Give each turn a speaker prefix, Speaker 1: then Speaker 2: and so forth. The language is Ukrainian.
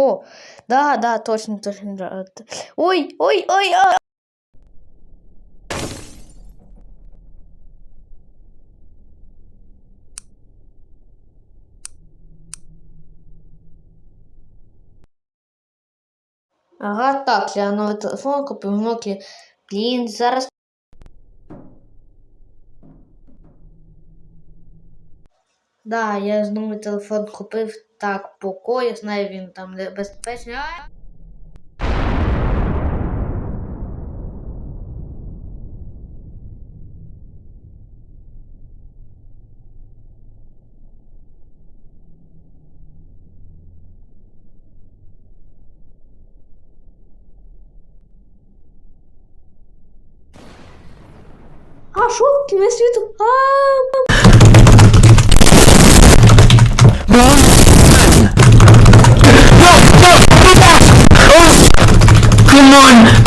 Speaker 1: О, да, да, точно, точно. да. Ой, ой, ой, а! Ага, так, я новий телефон купив Nokia. Блін, зараз. Да, я ж новий телефон купив так, Поко, я знаю, він там небезпечний. А! А, bro? Bro, bro, get
Speaker 2: back! Oh! Come on!